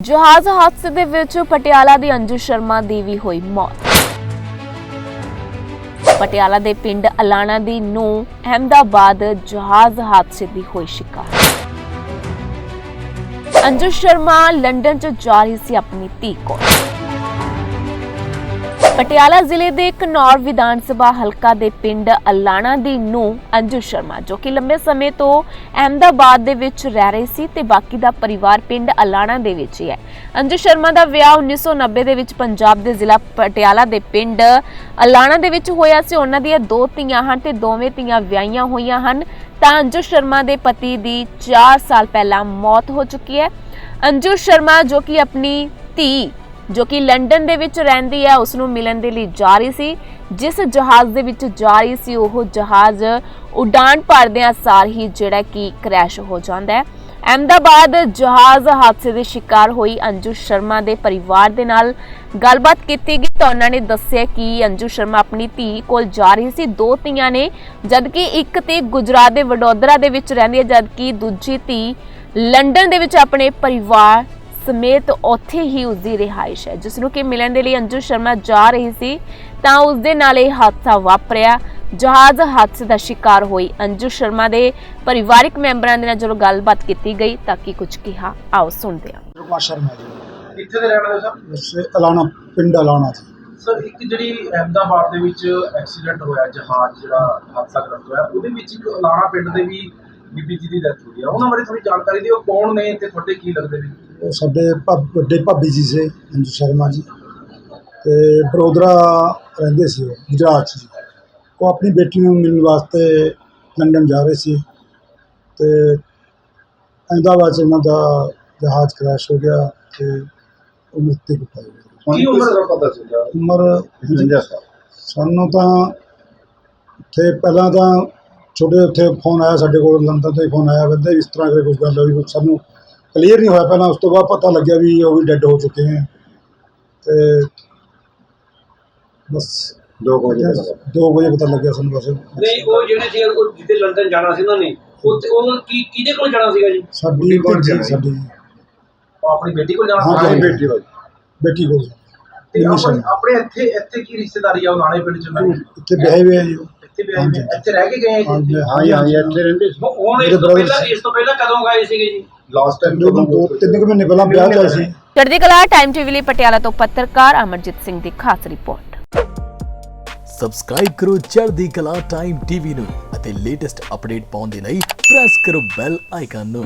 ਜਹਾਜ਼ ਹਾਦਸੇ ਦੇ ਵਿੱਚ ਪਟਿਆਲਾ ਦੀ ਅੰਜੂ ਸ਼ਰਮਾ ਦੀ ਵੀ ਹੋਈ ਮੌਤ। ਪਟਿਆਲਾ ਦੇ ਪਿੰਡ ਅਲਾਣਾ ਦੀ ਨੂੰ ਅਹਿਮਦਾਬਾਦ ਜਹਾਜ਼ ਹਾਦਸੇ ਦੀ ਹੋਈ ਸ਼ਿਕਾਰ। ਅੰਜੂ ਸ਼ਰਮਾ ਲੰਡਨ 'ਚ ਜਾ ਰਹੀ ਸੀ ਆਪਣੀ ਧੀ ਕੋਲ। ਪਟਿਆਲਾ ਜ਼ਿਲ੍ਹੇ ਦੇ ਘਨੌਰ ਵਿਧਾਨ ਸਭਾ ਹਲਕਾ ਦੇ ਪਿੰਡ ਅਲਾਣਾ ਦੀ ਨੂੰ ਅੰਜੂ ਸ਼ਰਮਾ, ਜੋ ਕਿ ਲੰਬੇ ਸਮੇਂ ਤੋਂ ਅਹਿਮਦਾਬਾਦ ਦੇ ਵਿੱਚ ਰਹਿ ਰਹੀ ਸੀ ਤੇ ਬਾਕੀ ਦਾ ਪਰਿਵਾਰ ਪਿੰਡ ਅਲਾਣਾ ਦੇ ਵਿੱਚ ਹੀ ਹੈ। ਅੰਜੂ ਸ਼ਰਮਾ ਦਾ ਵਿਆਹ 1990 ਦੇ ਵਿੱਚ ਪੰਜਾਬ ਦੇ ਜ਼ਿਲ੍ਹਾ ਪਟਿਆਲਾ ਦੇ ਪਿੰਡ ਅਲਾਣਾ ਦੇ ਵਿੱਚ ਹੋਇਆ ਸੀ। ਉਹਨਾਂ ਦੀਆਂ ਦੋ ਧੀਆਂ ਹਨ ਤੇ ਦੋਵੇਂ ਧੀਆਂ ਵਿਆਹੀਆਂ ਹੋਈਆਂ ਹਨ। ਤਾਂ ਅੰਜੂ ਸ਼ਰਮਾ ਦੇ ਪਤੀ ਦੀ 4 ਸਾਲ ਪਹਿਲਾਂ ਮੌਤ ਹੋ ਚੁੱਕੀ ਹੈ। ਅੰਜੂ ਸ਼ਰਮਾ, ਜੋ ਕਿ ਆਪਣੀ ਧੀ ਜੋ ਕਿ ਲੰਡਨ ਦੇ ਵਿੱਚ ਰਹਿੰਦੀ ਹੈ, ਉਸ ਨੂੰ ਮਿਲਣ ਦੇ ਲਈ ਜਾ ਰਹੀ ਸੀ। ਜਿਸ ਜਹਾਜ਼ ਦੇ ਵਿੱਚ ਜਾ ਰਹੀ ਸੀ, ਉਹ ਜਹਾਜ਼ ਉਡਾਨ ਭਰਦਿਆਂ ਸਾਰ ਹੀ ਜਿਹੜਾ ਕਿ ਕ੍ਰੈਸ਼ ਹੋ ਜਾਂਦਾ ਹੈ। ਅਹਿਮਦਾਬਾਦ ਜਹਾਜ਼ ਹਾਦਸੇ ਦੇ ਸ਼ਿਕਾਰ ਹੋਈ ਅੰਜੂ ਸ਼ਰਮਾ ਦੇ ਪਰਿਵਾਰ ਦੇ ਨਾਲ ਗੱਲਬਾਤ ਕੀਤੀ ਗਈ ਤਾਂ ਉਹਨਾਂ ਨੇ ਦੱਸਿਆ ਕਿ ਅੰਜੂ ਸ਼ਰਮਾ ਆਪਣੀ ਧੀ ਕੋਲ ਜਾ ਰਹੀ ਸੀ। ਦੋ ਧੀਆਂ ਨੇ, ਜਦਕਿ ਇੱਕ ਤੇ ਗੁਜਰਾਤ ਦੇ ਵਡੋਦਰਾ ਦੇ ਵਿੱਚ ਰਹਿੰਦੀ ਹੈ, ਜਦਕਿ ਦੂਜੀ ਧੀ ਲੰਡਨ ਦੇ ਵਿੱਚ ਆਪਣੇ ਪਰਿਵਾਰ ਸਮੇਤ ਉੱਥੇ ਹੀ ਉਸ ਦੀ ਰਿਹਾਇਸ਼ ਹੈ। ਜਿਸ ਨੂੰ ਕਿ ਮਿਲਣ ਦੇ ਲਈ ਅੰਜੂ ਸ਼ਰਮਾ ਜਾ ਰਹੀ ਸੀ ਤਾਂ ਉਸ ਦੇ ਨਾਲ ਇਹ ਹਾਦਸਾ ਵਾਪਰਿਆ। ਜਹਾਜ਼ ਹਾਦਸੇ ਦਾ ਸ਼ਿਕਾਰ ਹੋਈ ਅੰਜੂ ਸ਼ਰਮਾ ਦੇ ਪਰਿਵਾਰਕ ਮੈਂਬਰਾਂ ਦੇ ਨਾਲ ਜਦੋਂ ਗੱਲਬਾਤ ਕੀਤੀ ਗਈ ਤਾਂ ਕੀ ਕੁਝ ਕਿਹਾ। ਆਓ ਸੁਣਦੇ ਹਾਂ। ਕੁਮਾਰ ਸ਼ਰਮਾ ਜੀ। ਕਿੱਥੇ ਦੇ ਰਹਿਣ ਵਾਲੇ ਸਰ? ਵੈਸੇ ਅਲਾਣਾ ਪਿੰਡ ਅਲਾਣਾ ਜੀ। ਸਰ ਇੱਕ ਜਿਹੜੀ ਅਹਿਮਦਾਬਾਦ ਦੇ ਵਿੱਚ ਐਕਸੀਡੈਂਟ ਹੋਇਆ ਜਹਾਜ਼ ਜਿਹੜਾ ਹਾਦਸਾਗ੍ਰਸਤ ਹੋਇਆ ਉਹਦੇ ਵਿੱਚ ਇੱਕ ਅਲਾਣਾ ਪਿੰਡ ਦੇ ਵੀ ਬੀਬੀ ਜੀ ਦੀ ਡੈਥ ਹੋਈ ਆ। ਉਹਨਾਂ ਬਾਰੇ ਥੋੜੀ ਜਾਣਕਾਰੀ ਦਿਓ ਕੌਣ ਨੇ ਤੇ ਤੁਹਾਡੇ ਕੀ ਲੱਗਦੇ ਨੇ? ਉਹ ਸਾਡੇ ਭਾ- ਵੱਡੇ ਭਾਬੀ ਜੀ ਸੇ ਅੰਜੂ ਸ਼ਰਮਾ ਜੀ। ਤੇ ਬਰੋਦਰਾ ਰਹਿੰਦੇ ਸੀ ਉਹ ਗੁਜਰਾਤ 'ਚ ਜੀ। ਉਹ ਆਪਣੀ ਬੇਟੀ ਨੂੰ ਮਿਲਣ ਵਾਸਤੇ ਲੰਡਨ ਜਾ ਰਹੇ ਸੀ। ਤੇ ਅਹਿਮਦਾਬਾਦ 'ਚ ਉਹਨਾਂ ਦਾ ਜਹਾਜ਼ ਕ੍ਰੈਸ਼ ਹੋ ਗਿਆ ਤੇ ਉਹ ਮ੍ਰਿਤਕ ਹੋ ਗਏ ਕੀ ਉਮਰ ਦਾ ਪਤਾ ਚੱਲਿਆ ਉਮਰ ਸਾਨੂੰ ਤਾਂ ਉੱਥੇ ਪਹਿਲਾਂ ਤਾਂ ਛੋਟੇ ਉੱਥੇ ਫੋਨ ਆਇਆ ਸਾਡੇ ਕੋਲ ਲੰਡਨ ਤੋਂ ਹੀ ਫੋਨ ਆਇਆ ਬੰਦੇ ਇਸ ਤਰ੍ਹਾਂ ਦੇ ਕੁਝ ਗੱਲ ਹੋਈ ਕੁਛ ਸਾਨੂੰ ਕਲੀਅਰ ਨਹੀਂ ਹੋਇਆ ਪਹਿਲਾਂ ਉਸ ਤੋਂ ਬਾਅਦ ਪਤਾ ਲੱਗਿਆ ਵੀ ਉਹ ਵੀ ਡੈੱਡ ਹੋ ਚੁੱਕੇ ਹੈ ਤੇ ਬਸ ਦੋ ਕੁ ਵਜੇ ਦੋ ਵਜੇ ਪਤਾ ਲੱਗਿਆ ਸਾਨੂੰ ਬਸ ਨਹੀਂ ਉਹ ਜਿਹੜੇ ਸੀ ਉਹ ਜਿੱਥੇ ਲੰਡਨ ਜਾਣਾ ਸੀ ਉਹਨਾਂ ਨੇ ਉੱਥੇ ਉਹ ਕੀ ਕਿਹਦੇ ਕੋਲ ਜਾਣਾ ਸੀਗਾ ਜੀ ਸਾਡੀ ਕੋਲ ਸੀ। ਸਾਡੀ ਉਹ ਆਪਣੀ ਬੇਟੀ ਕੋਲ ਜਾਣਾ ਹਾਂ, ਸੀ? ਜੀ। ਬੇਟੀ ਹੋਈ ਬੇਟੀ ਕੋਲ ਤੇ ਆਪਣੇ। ਆਪਣੇ ਇੱਥੇ ਇੱਥੇ ਕੀ ਰਿਸ਼ਤੇਦਾਰੀ ਆ ਉਹ ਨਾਲੇ ਪਿੰਡ ਚ ਮੈਂ ਇੱਥੇ ਵਿਆਹੇ ਹੋਏ ਆ ਜੀ। ਇੱਥੇ ਵੀ ਆਏ ਨੇ ਹਾਂਜੀ। ਇੱਥੇ ਰਹਿ ਕੇ ਗਏ ਆ ਹਾਂ ਹਾਂ ਜੀ ਹਾਂ ਜੀ ਇੱਥੇ ਰਹਿੰਦੇ ਸੀ ਹੁਣ ਇਸ ਤੋਂ ਪਹਿਲਾਂ। ਇਸ ਤੋਂ ਪਹਿਲਾਂ ਕਦੋਂ ਗਏ ਸੀਗੇ ਜੀ ਲਾਸਟ ਟਾਈਮ ਦੋ ਦੋ ਤਿੰਨ ਕੁ ਮਹੀਨੇ ਪਹਿਲਾਂ ਵਿਆਹ ਚਾਹੀ ਸੀ। ਚੜ੍ਹਦੀ ਕਲਾ ਟਾਈਮ ਟੀਵੀ ਲਈ ਪਟਿਆਲਾ ਤੋਂ ਪੱਤਰਕਾਰ ਅਮਰਜੀਤ ਸਿੰਘ ਦੀ ਖਾਸ ਰਿਪੋਰਟ। ਸਬਸਕ੍ਰਾਈਬ ਕਰੋ ਚੜ੍ਹਦੀ ਕਲਾ ਟਾਈਮ ਟੀਵੀ ਨੂੰ ਅਤੇ ਲੇਟੈਸਟ ਅਪਡੇਟ ਪਾਉਣ ਦੇ ਲਈ ਪ੍ਰੈਸ ਕਰੋ ਬੈਲ ਆਈਕਨ ਨੂੰ।